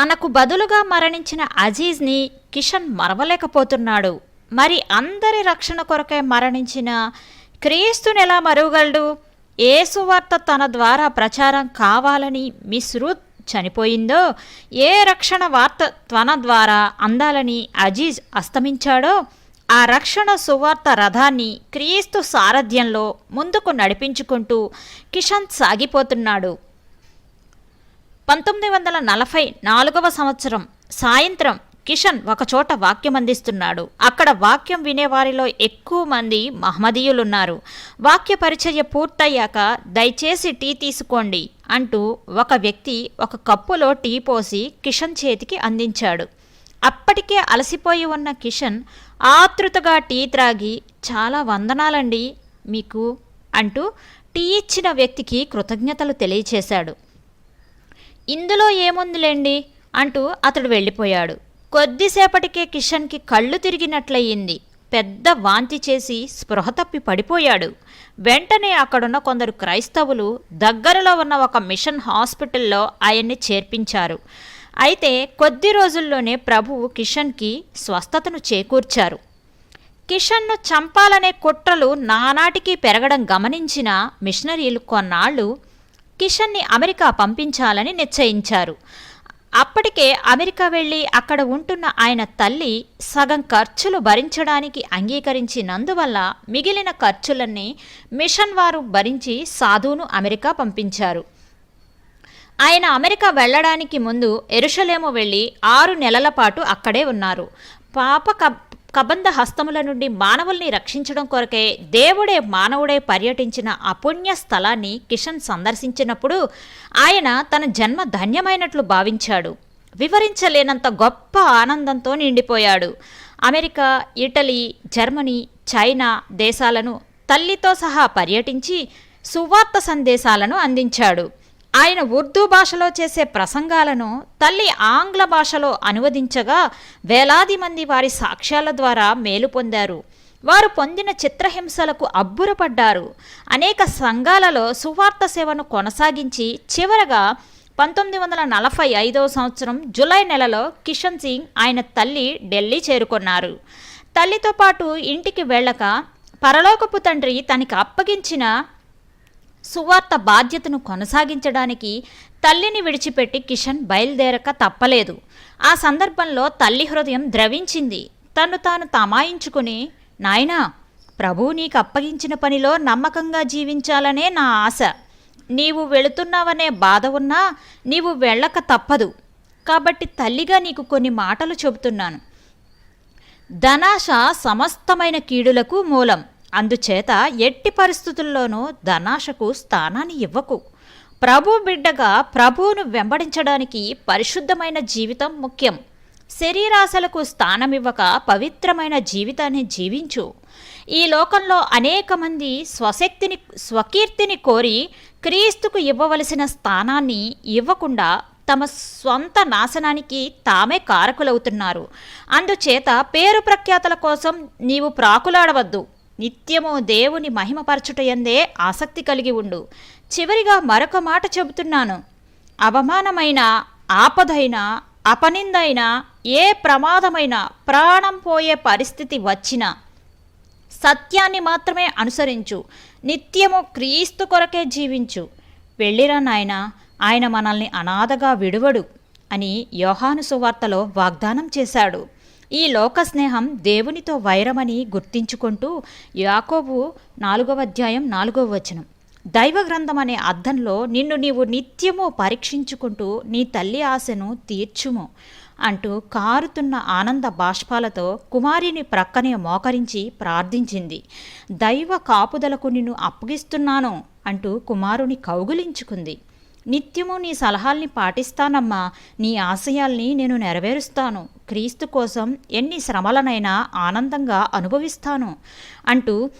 తనకు బదులుగా మరణించిన అజీజ్ని కిషన్ మరవలేకపోతున్నాడు. మరి అందరి రక్షణ కొరకే మరణించిన క్రీస్తుని ఎలా మరువగలడు? ఏసువార్త తన ద్వారా ప్రచారం కావాలని మిస్రూత్ చనిపోయిందో ఏ రక్షణ వార్త తన ద్వారా అందాలని అజీజ్ అస్తమించాడో ఆ రక్షణ సువార్త రథాన్ని క్రీస్తు సారథ్యంలో ముందుకు నడిపించుకుంటూ కిషన్ సాగిపోతున్నాడు. పంతొమ్మిది వందల నలభై నాలుగవ సంవత్సరం సాయంత్రం కిషన్ ఒకచోట వాక్యం అందిస్తున్నాడు. అక్కడ వాక్యం వినేవారిలో ఎక్కువ మంది మహమ్మదీయులున్నారు వాక్య పరిచర్య పూర్తయ్యాక దయచేసి టీ తీసుకోండి అంటూ ఒక వ్యక్తి ఒక కప్పులో టీ పోసి కిషన్ చేతికి అందించాడు. అప్పటికే అలసిపోయి ఉన్న కిషన్ ఆతృతగా టీ త్రాగి చాలా వందనాలండి మీకు అంటూ టీ ఇచ్చిన వ్యక్తికి కృతజ్ఞతలు తెలియచేశాడు. ఇందులో ఏముందిలేండి? అంటూ అతడు వెళ్ళిపోయాడు. కొద్దిసేపటికే కిషన్కి కళ్ళు తిరిగినట్లయింది. పెద్ద వాంతి చేసి స్పృహ తప్పి పడిపోయాడు. వెంటనే అక్కడున్న కొందరు క్రైస్తవులు దగ్గరలో ఉన్న ఒక మిషన్ హాస్పిటల్లో ఆయన్ని చేర్పించారు. అయితే కొద్ది రోజుల్లోనే ప్రభువు కిషన్కి స్వస్థతను చేకూర్చారు. కిషన్ను చంపాలనే కుట్రలు నానాటికి పెరగడం గమనించిన మిషనరీలు కొన్నాళ్ళు కిషన్ని అమెరికా పంపించాలని నిశ్చయించారు. అప్పటికే అమెరికా వెళ్ళి అక్కడ ఉంటున్న ఆయన తల్లి సగం ఖర్చులు భరించడానికి అంగీకరించినందువల్ల మిగిలిన ఖర్చులన్నీ మిషన్ వారు భరించి సాధువును అమెరికా పంపించారు. ఆయన అమెరికా వెళ్ళడానికి ముందు ఎరుషలేము వెళ్ళి ఆరు నెలల పాటు అక్కడే ఉన్నారు. పాప కబంధ హస్తముల నుండి మానవుల్ని రక్షించడం కొరకే దేవుడే మానవుడే పర్యటించిన అపుణ్య స్థలాన్ని కిషన్ సందర్శించినప్పుడు ఆయన తన జన్మ ధన్యమైనట్లు భావించాడు. వివరించలేనంత గొప్ప ఆనందంతో నిండిపోయాడు. అమెరికా ఇటలీ జర్మనీ చైనా దేశాలను తల్లితో సహా పర్యటించి సువార్త సందేశాలను అందించాడు. ఆయన ఉర్దూ భాషలో చేసే ప్రసంగాలను తల్లి ఆంగ్ల భాషలో అనువదించగా వేలాది మంది వారి సాక్ష్యాల ద్వారా మేలు పొందారు. వారు పొందిన చిత్రహింసలకు అబ్బురపడ్డారు. అనేక సంఘాలలో సువార్త సేవను కొనసాగించి చివరగా పంతొమ్మిది వందల నలభై ఐదవ సంవత్సరం జూలై నెలలో కిషన్ సింగ్ ఆయన తల్లి ఢిల్లీ చేరుకున్నారు. తల్లితో పాటు ఇంటికి వెళ్ళక పరలోకపు తండ్రి తనకి అప్పగించిన సువార్త బాధ్యతను కొనసాగించడానికి తల్లిని విడిచిపెట్టి కిషన్ బయలుదేరక తప్పలేదు. ఆ సందర్భంలో తల్లి హృదయం ద్రవించింది. తను తాను తమాయించుకుని నాయనా ప్రభువు నీకు అప్పగించిన పనిలో నమ్మకంగా జీవించాలనే నా ఆశ. నీవు వెళుతున్నావనే బాధ ఉన్నా నీవు వెళ్ళక తప్పదు. కాబట్టి తల్లిగా నీకు కొన్ని మాటలు చెబుతున్నాను. ధనాశ సమస్తమైన కీడులకు మూలం. అందుచేత ఎట్టి పరిస్థితుల్లోనూ ధనాశకు స్థానాన్ని ఇవ్వకు. ప్రభు బిడ్డగా ప్రభువును వెంబడించడానికి పరిశుద్ధమైన జీవితం ముఖ్యం. శరీరాశలకు స్థానమివ్వక పవిత్రమైన జీవితాన్ని జీవించు. ఈ లోకంలో అనేక మంది స్వశక్తిని స్వకీర్తిని కోరి క్రీస్తుకు ఇవ్వవలసిన స్థానాన్ని ఇవ్వకుండా తమ స్వంత నాశనానికి తామే కారకులవుతున్నారు. అందుచేత పేరు ప్రఖ్యాతల కోసం నీవు ప్రాకులాడవద్దు. నిత్యము దేవుని మహిమపరచుటయందే ఆసక్తి కలిగి ఉండు. చివరిగా మరొక మాట చెబుతున్నాను. అవమానమైన ఆపదైన అపనిందైన ఏ ప్రమాదమైన ప్రాణం పోయే పరిస్థితి వచ్చినా సత్యాన్ని మాత్రమే అనుసరించు. నిత్యము క్రీస్తు కొరకే జీవించు. వెళ్ళిరా నాయన ఆయన మనల్ని అనాథగా విడువడు అని యోహాను సువార్తలో వాగ్దానం చేశాడు. ఈ లోక స్నేహం దేవునితో వైరమని గుర్తించుకుంటూ యాకోబు నాలుగవ అధ్యాయం నాలుగవ వచనం. దైవ గ్రంథం అనే అర్థంలో నిన్ను నీవు నిత్యము పరీక్షించుకుంటూ నీ తల్లి ఆశను తీర్చుము అంటూ కారుతున్న ఆనంద బాష్పాలతో కుమారిని ప్రక్కనే మోకరించి ప్రార్థించింది. దైవ కాపుదలకు నిన్ను అప్పగిస్తున్నాను అంటూ కుమారుని కౌగులించుకుంది. నిత్యము నీ సలహాల్ని పాటిస్తానమ్మా. నీ ఆశయాల్ని నేను నెరవేరుస్తాను. క్రీస్తు కోసం ఎన్ని శ్రమలనైనా ఆనందంగా అనుభవిస్తాను. అంటూ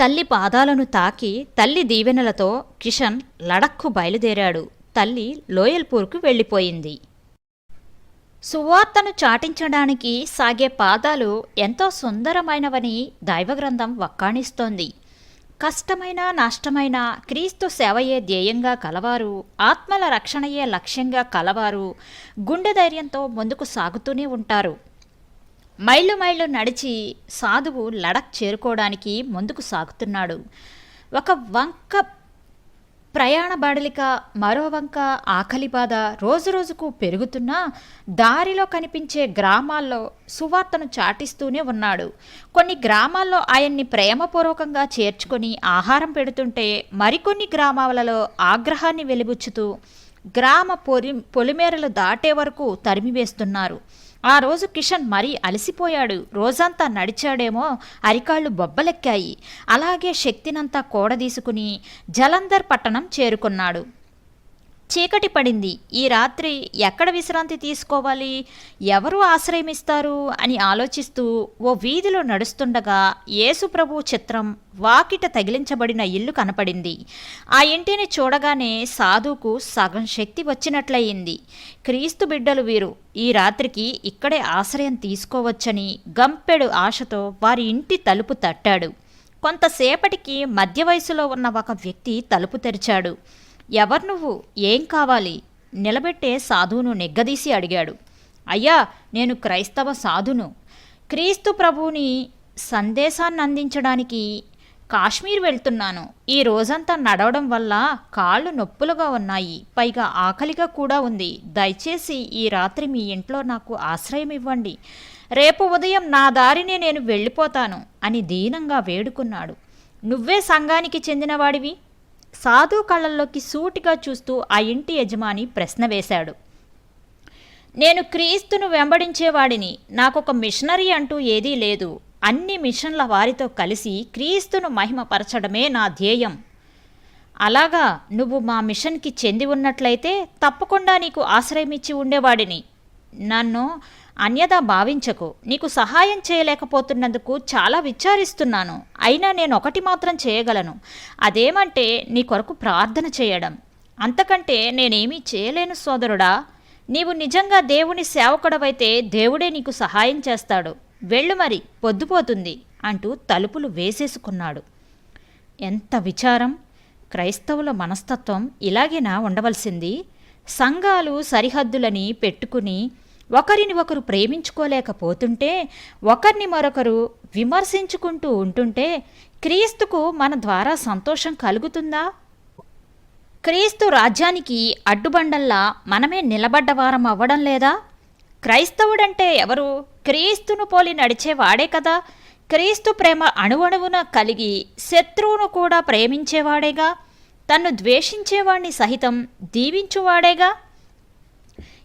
తల్లి పాదాలను తాకి తల్లి దీవెనలతో కిషన్ లడక్కు బయలుదేరాడు. తల్లి లోయల్పూర్కు వెళ్ళిపోయింది. సువార్తను చాటించడానికి సాగే పాదాలు ఎంతో సుందరమైనవని దైవగ్రంథం వక్కాణిస్తోంది. కష్టమైన నష్టమైన క్రీస్తు సేవయే ధ్యేయంగా కలవారు ఆత్మల రక్షణయే లక్ష్యంగా కలవారు గుండె ధైర్యంతో ముందుకు సాగుతూనే ఉంటారు. మైళ్ళు మైళ్ళు నడిచి సాధువు లడక్ చేరుకోవడానికి ముందుకు సాగుతున్నాడు. ఒక వంక ప్రయాణ బడలిక మరోవంక ఆకలి బాధ రోజురోజుకు పెరుగుతున్నా దారిలో కనిపించే గ్రామాల్లో సువార్తను చాటిస్తూనే ఉన్నాడు. కొన్ని గ్రామాల్లో ఆయన్ని ప్రేమపూర్వకంగా చేర్చుకొని ఆహారం పెడుతుంటే మరికొన్ని గ్రామాలలో ఆగ్రహాన్ని వెలిబుచ్చుతూ గ్రామ పొలి పొలిమేరలు దాటే వరకు తరిమివేస్తున్నారు. ఆ రోజు కిషన్ మరీ అలసిపోయాడు. రోజంతా నడిచాడేమో అరికాళ్ళు బొబ్బలెక్కాయి. అలాగే శక్తినంతా కూడదీసుకుని జలంధర్ పట్టణం చేరుకున్నాడు. చీకటి పడింది. ఈ రాత్రి ఎక్కడ విశ్రాంతి తీసుకోవాలి? ఎవరు ఆశ్రయమిస్తారు? అని ఆలోచిస్తూ ఓ వీధిలో నడుస్తుండగా యేసుప్రభు చిత్రం వాకిట తగిలించబడిన ఇల్లు కనపడింది. ఆ ఇంటిని చూడగానే సాధుకు సగం శక్తి వచ్చినట్లయింది. క్రీస్తు బిడ్డలు వీరు ఈ రాత్రికి ఇక్కడే ఆశ్రయం తీసుకోవచ్చని గంపెడు ఆశతో వారి ఇంటి తలుపు తట్టాడు. కొంతసేపటికి మధ్య వయసులో ఉన్న ఒక వ్యక్తి తలుపు తెరిచాడు. ఎవరు నువ్వు? ఏం కావాలి? నిలబెట్టే సాధువును నెగ్గదీసి అడిగాడు. అయ్యా నేను క్రైస్తవ సాధును. క్రీస్తు ప్రభువుని సందేశాన్ని అందించడానికి కాశ్మీర్ వెళ్తున్నాను. ఈ రోజంతా నడవడం వల్ల కాళ్ళు నొప్పులుగా ఉన్నాయి. పైగా ఆకలిగా కూడా ఉంది. దయచేసి ఈ రాత్రి మీ ఇంట్లో నాకు ఆశ్రయం ఇవ్వండి. రేపు ఉదయం నా దారినే నేను వెళ్ళిపోతాను అని దీనంగా వేడుకున్నాడు. నువ్వే సంఘానికి చెందినవాడివి? సాధు కళ్ళల్లోకి సూటిగా చూస్తూ ఆ ఇంటి యజమాని ప్రశ్న వేశాడు. నేను క్రీస్తును వెంబడించేవాడిని నాకొక మిషనరీ అంటూ ఏదీ లేదు. అన్ని మిషన్ల వారితో కలిసి క్రీస్తును మహిమపరచడమే నా ధ్యేయం. అలాగా నువ్వు మా మిషన్కి చెంది ఉన్నట్లయితే తప్పకుండా నీకు ఆశ్రయమిచ్చి ఉండేవాడిని. నన్ను అన్యదా భావించకు. నీకు సహాయం చేయలేకపోతున్నందుకు చాలా విచారిస్తున్నాను. అయినా నేను ఒకటి మాత్రం చేయగలను. అదేమంటే నీ కొరకు ప్రార్థన చేయడం. అంతకంటే నేనేమీ చేయలేను సోదరుడా. నీవు నిజంగా దేవుని సేవకుడవైతే దేవుడే నీకు సహాయం చేస్తాడు. వెళ్ళు మరి పొద్దుపోతుంది అంటూ తలుపులు వేసేసుకున్నాడు. ఎంత విచారం! క్రైస్తవుల మనస్తత్వం ఇలాగేనా ఉండవలసింది? సంఘాలు సరిహద్దులని పెట్టుకుని ఒకరిని ఒకరు ప్రేమించుకోలేకపోతుంటే ఒకరిని మరొకరు విమర్శించుకుంటూ ఉంటుంటే క్రీస్తుకు మన ద్వారా సంతోషం కలుగుతుందా? క్రీస్తు రాజ్యానికి అడ్డుబండల్లా మనమే నిలబడ్డవారం అవ్వడం లేదా? క్రైస్తవుడంటే ఎవరు? క్రీస్తును పోలి నడిచేవాడే కదా. క్రీస్తు ప్రేమ అణువణువున కలిగి శత్రువును కూడా ప్రేమించేవాడేగా? తన్ను ద్వేషించేవాణ్ణి సహితం దీవించువాడేగా?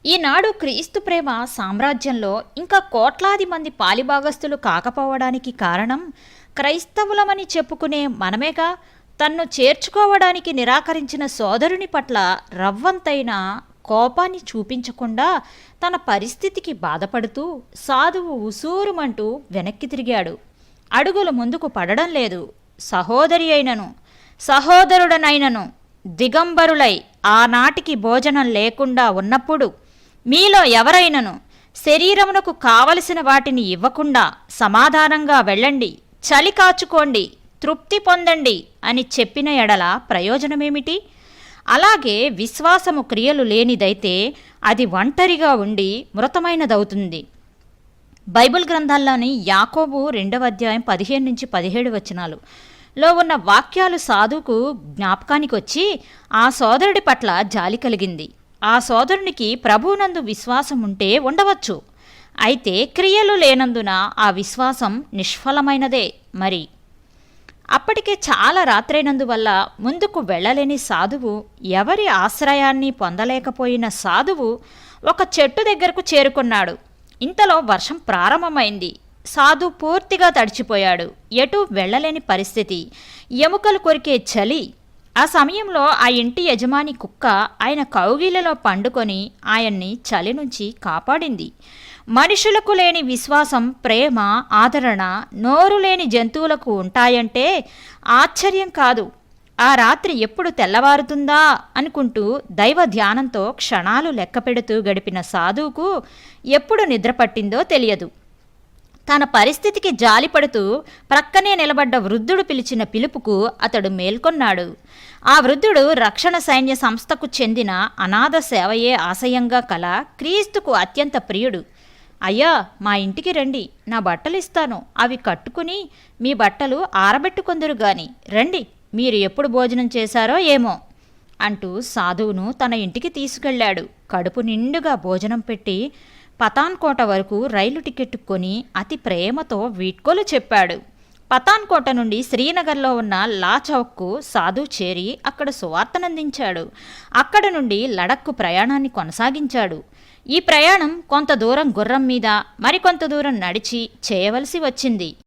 ఈనాడు క్రీస్తు ప్రేమ సామ్రాజ్యంలో ఇంకా కోట్లాది మంది పాలిభాగస్తులు కాకపోవడానికి కారణం క్రైస్తవులమని చెప్పుకునే మనమేగా తన్ను చేర్చుకోవడానికి నిరాకరించిన సోదరుని పట్ల రవ్వంతైన కోపాన్ని చూపించకుండా తన పరిస్థితికి బాధపడుతూ సాధువు ఉసూరుమంటూ వెనక్కి తిరిగాడు. అడుగులు ముందుకు పడడం లేదు. సహోదరి అయినను సహోదరుడనైనను దిగంబరులై ఆనాటికి భోజనం లేకుండా ఉన్నప్పుడు మీలో ఎవరైనను శరీరమునకు కావలసిన వాటిని ఇవ్వకుండా సమాధానంగా వెళ్ళండి చలి కాచుకోండి తృప్తి పొందండి అని చెప్పిన ఎడల ప్రయోజనమేమిటి? అలాగే విశ్వాసము క్రియలు లేనిదైతే అది ఒంటరిగా ఉండి మృతమైనదవుతుంది. బైబిల్ గ్రంథాల్లోని యాకోబు రెండవ అధ్యాయం పదిహేను నుంచి పదిహేడు వచనాలు లో ఉన్న వాక్యాలు సాధుకు జ్ఞాపకానికి వచ్చి ఆ సోదరుడి పట్ల జాలి కలిగింది. ఆ సోదరునికి ప్రభువునందు విశ్వాసం ఉంటే ఉండవచ్చు. అయితే క్రియలు లేనందున ఆ విశ్వాసం నిష్ఫలమైనదే మరి. అప్పటికే చాలా రాత్రైనందువల్ల ముందుకు వెళ్ళలేని సాధువు ఎవరి ఆశ్రయాన్ని పొందలేకపోయిన సాధువు ఒక చెట్టు దగ్గరకు చేరుకున్నాడు. ఇంతలో వర్షం ప్రారంభమైంది. సాధు పూర్తిగా తడిచిపోయాడు. ఎటు వెళ్ళలేని పరిస్థితి. ఎముకలు కొరికే చలి ఆ సమయంలో ఆ ఇంటి యజమాని కుక్క ఆయన కౌగిలలో పండుకొని ఆయన్ని చలి నుంచి కాపాడింది. మనుషులకు లేని విశ్వాసం ప్రేమ ఆదరణ నోరు లేని జంతువులకు ఉంటాయంటే ఆశ్చర్యం కాదు. ఆ రాత్రి ఎప్పుడు తెల్లవారుతుందా అనుకుంటూ దైవ ధ్యానంతో క్షణాలు లెక్కపెడుతూ గడిపిన సాధువుకు ఎప్పుడు నిద్ర పట్టిందో తెలియదు. తన పరిస్థితికి జాలిపడుతూ ప్రక్కనే నిలబడ్డ వృద్ధుడు పిలిచిన పిలుపుకు అతడు మేల్కొన్నాడు. ఆ వృద్ధుడు రక్షణ సైన్య సంస్థకు చెందిన అనాథ సేవయే ఆశయంగా కల క్రీస్తుకు అత్యంత ప్రియుడు. అయ్యా మా ఇంటికి రండి నా బట్టలు ఇస్తాను అవి కట్టుకుని మీ బట్టలు ఆరబెట్టుకొందురు గాని రండి మీరు ఎప్పుడు భోజనం చేశారో ఏమో అంటూ సాధువును తన ఇంటికి తీసుకెళ్ళాడు. కడుపు నిండుగా భోజనం పెట్టి పతాన్కోట వరకు రైలు టికెట్ కొని అతి ప్రేమతో వీడ్కోలు చెప్పాడు. పతాన్కోట నుండి శ్రీనగర్లో ఉన్న లా చౌక్కు సాధు చేరి అక్కడ సువార్తనందించాడు. అక్కడ నుండి లడక్కు ప్రయాణాన్ని కొనసాగించాడు. ఈ ప్రయాణం కొంత దూరం గుర్రం మీద మరికొంత దూరం నడిచి చేయవలసి వచ్చింది.